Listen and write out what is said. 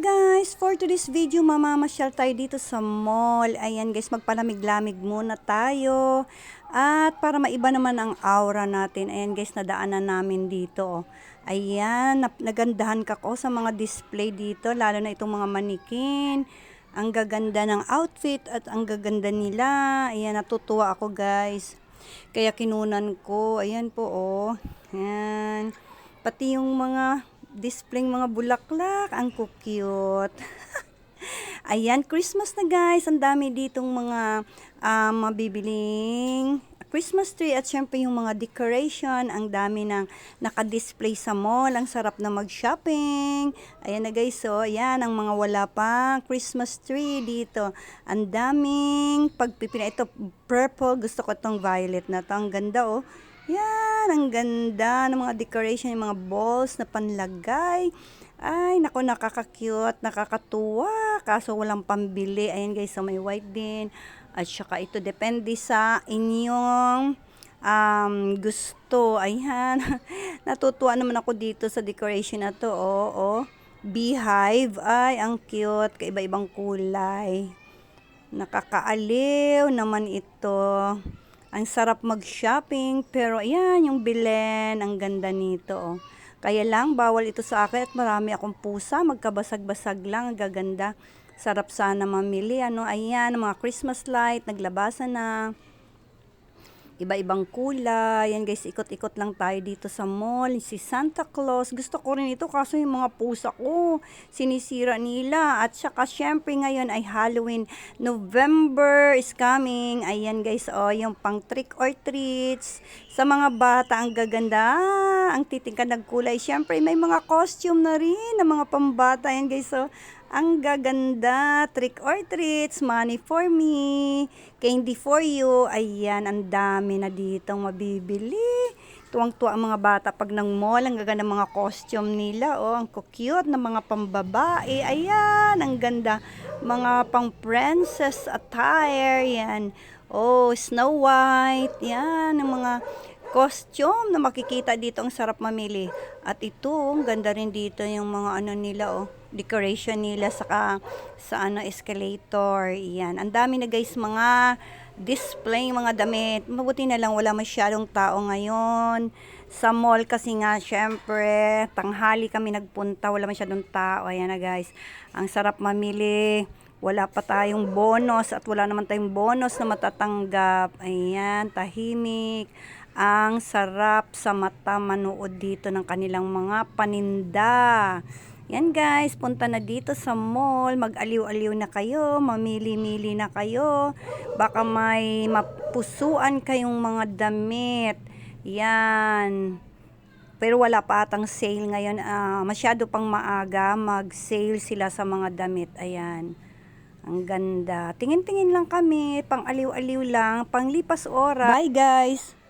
Guys! For today's video, mamamasyal tayo dito sa mall. Ayan guys, magpalamig-lamig muna tayo. At para maiba naman ang aura natin, ayan guys, nadaanan namin dito. Ayan, nap- nagandahan ka ko sa mga display dito, lalo na itong mga manikin. Ang gaganda ng outfit at ang gaganda nila. Ayan, natutuwa ako guys. Kaya kinunan ko. Ayan po oh. Ayan. Pati yung mga display mga bulaklak. Ang cute. Ayan, Christmas na guys. Ang dami ditong mga ah, mabibiling Christmas tree at syempre yung mga decoration. Ang dami ng naka-display sa mall. Ang sarap na mag-shopping. Ayan na guys, so ayan ang mga wala pa Christmas tree dito. Ang daming pagpipina. Ito, purple. Gusto ko tong violet na to. Ang ganda oh. Yan, ang ganda ng mga decoration, yung mga balls na panlagay. Ay, nako, nakaka-cute, nakakatuwa. Kaso walang pambili. Ayan guys, so may white din. At saka ito, depende sa inyong um, gusto. Ayan, natutuwa naman ako dito sa decoration na to. Oo, oh, beehive. Ay, ang cute. Kaiba-ibang kulay. Nakakaaliw naman ito. Ang sarap mag-shopping, pero ayan, yung bilen, ang ganda nito. Oh. Kaya lang, bawal ito sa akin at marami akong pusa, magkabasag-basag lang, ang gaganda. Sarap sana mamili, ano, ayan, mga Christmas light, naglabasan na. Iba-ibang kulay. Yan guys, ikot-ikot lang tayo dito sa mall. Si Santa Claus. Gusto ko rin ito kaso yung mga pusa ko, sinisira nila. At saka syempre ngayon ay Halloween. November is coming. Ayan guys, oh, yung pang trick or treats. Sa mga bata, ang gaganda. Ang titingkad ng kulay. Syempre may mga costume na rin ng mga pambata. Ayan guys, oh. Ang gaganda, trick or treats, money for me, candy for you. Ayan, ang dami na ditong mabibili. Tuwang-tuwa ang mga bata pag nang mall, ang gaganda ng mga costume nila. Oh, ang cute na mga pambabae. Ayan, ang ganda. Mga pang princess attire. Yan. Oh, Snow White. Yan, ang mga costume na makikita dito. Ang sarap mamili. At ito, ang ganda rin dito yung mga ano nila, oh decoration nila saka sa ano escalator. Yan. Ang dami na guys mga display mga damit. Mabuti na lang wala masyadong tao ngayon. Sa mall kasi nga syempre tanghali kami nagpunta, wala masyadong tao. Ayan na guys. Ang sarap mamili. Wala pa tayong bonus at wala naman tayong bonus na matatanggap. Ayan, tahimik. Ang sarap sa mata manood dito ng kanilang mga paninda. Yan guys, punta na dito sa mall, mag-aliw-aliw na kayo, mamili-mili na kayo. Baka may mapusuan kayong mga damit. Yan. Pero wala pa atang sale ngayon. Uh, masyado pang maaga, mag-sale sila sa mga damit. Ayan. Ang ganda. Tingin-tingin lang kami, pang aliw-aliw lang, pang lipas oras. Bye guys!